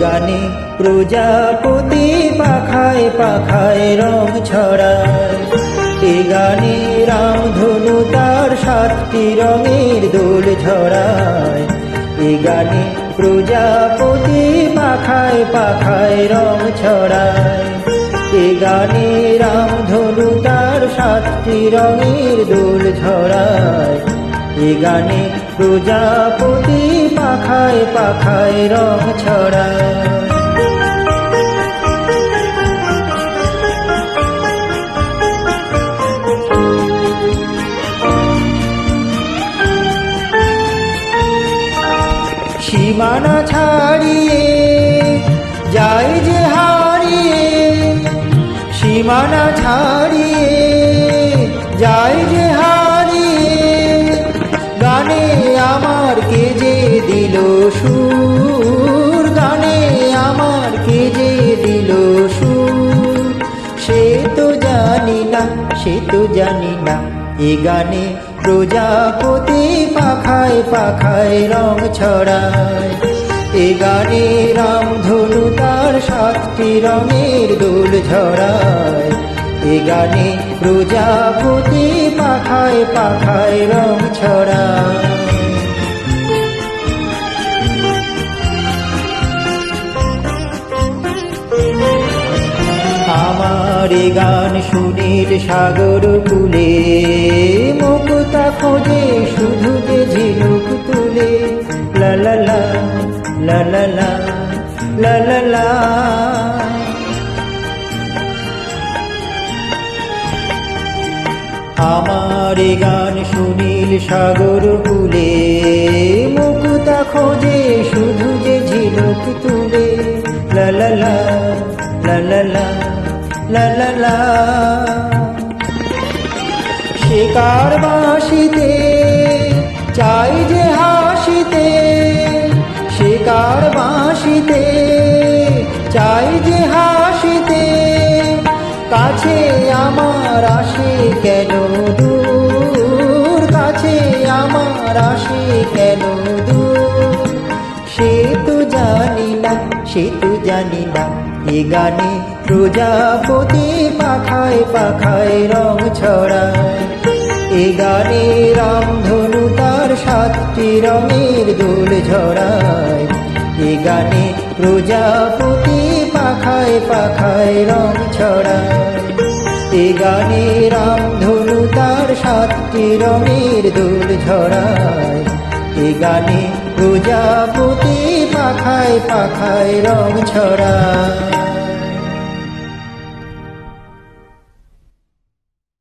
গানে প্রজাপতি পাখায় পাখায় রং ছড়ায়। এ গানে রামধনু তার সাতটি রঙের দোল ঝরায়। এ গানে প্রজাপতি পাখায় পাখায় রং ছড়ায়। এ গানে রামধনু তার সাতটি রঙের দোল ঝরায়। গানে প্রজাপতি পাখায় পাখায় রং ছড়ায়। সীমানা ছাড়িয়ে যাই যে হারিয়ে, সীমানা ছাড়িয়ে যাই যে সে তো জানি না। এ গানে প্রজাপতি পাখায় পাখায় রং ছড়ায়। এ গানে রামধনু তার শক্তি রঙের দোল ঝড়ায় এ গানে প্রজাপতি পাখায় পাখায় রং ছড়ায়। করে গান সুনীল সাগর কুলে। মুকুতা খোঁজে শুধু যে ঝিনুক তুলে। আমার গান সুনীল সাগর কুলে। মুকুতা খোঁজে শিকার বাসিতে চাই যে হাসিতে শিকার বাসিতে চাই যে হাসিতে, কাছে আমার আসে কেন দূর? কাছে আমার আসে কেন দূর? সে তো জানি না, সে তো জানি না। এ গানে প্রজাপতি পাখায় পাখায় রং ছড়ায়। এ গানে রামধনু তার সাতটি রঙের দোল ঝড়ায় এ গানে প্রজাপতি পাখায় পাখায় রং ছড়ায়। এ গানে রামধনু তার সাতটি রঙের দোল ঝরায়। এ গানে প্রজাপতি পাখায় পাখায় রং ছড়ায়।